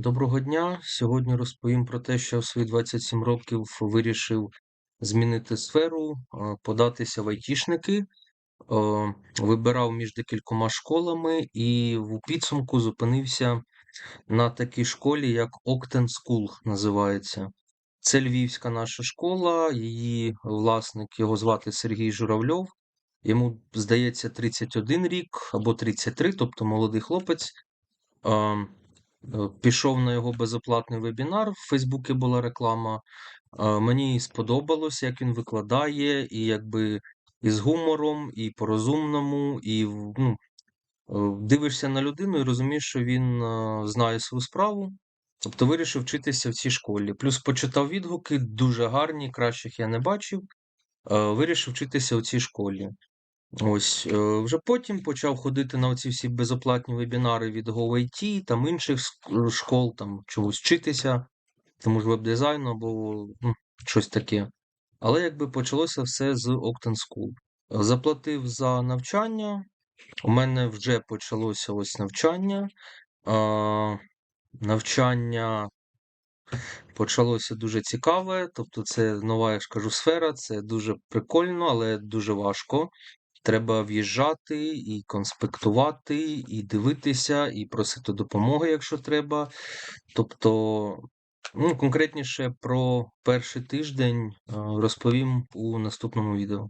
Доброго дня! Сьогодні розповім про те, що в свої 27 років вирішив змінити сферу, податися в айтішники. Вибирав між декількома школами і в підсумку зупинився на такій школі, як Octen School називається. Це львівська наша школа, її власник, його звати Сергій Журавльов. Йому, здається, 31 рік або 33, тобто молодий хлопець. Е, Пішов на його безоплатний вебінар, в Фейсбуці була реклама. Е, Мені сподобалось, як він викладає, і якби і з гумором, і по-розумному, і ну, е, дивишся на людину і розумієш, що він знає свою справу. Тобто вирішив вчитися в цій школі. Плюс почитав відгуки, дуже гарні, кращих я не бачив. Вирішив вчитися у цій школі. Ось, е, вже потім почав ходити на оці всі безоплатні вебінари від GoIT, там інших школ, там чогось вчитися, тому ж веб-дизайну або ну, щось таке. Але якби почалося все з Octen School. Заплатив за навчання. У мене вже почалося ось навчання. А, навчання почалося дуже цікаве, тобто це нова, я ж кажу, сфера, це дуже прикольно, але дуже важко. Треба в'їжджати і конспектувати, і дивитися, і просити допомоги, якщо треба. Тобто, ну, конкретніше про перший тиждень розповім у наступному відео.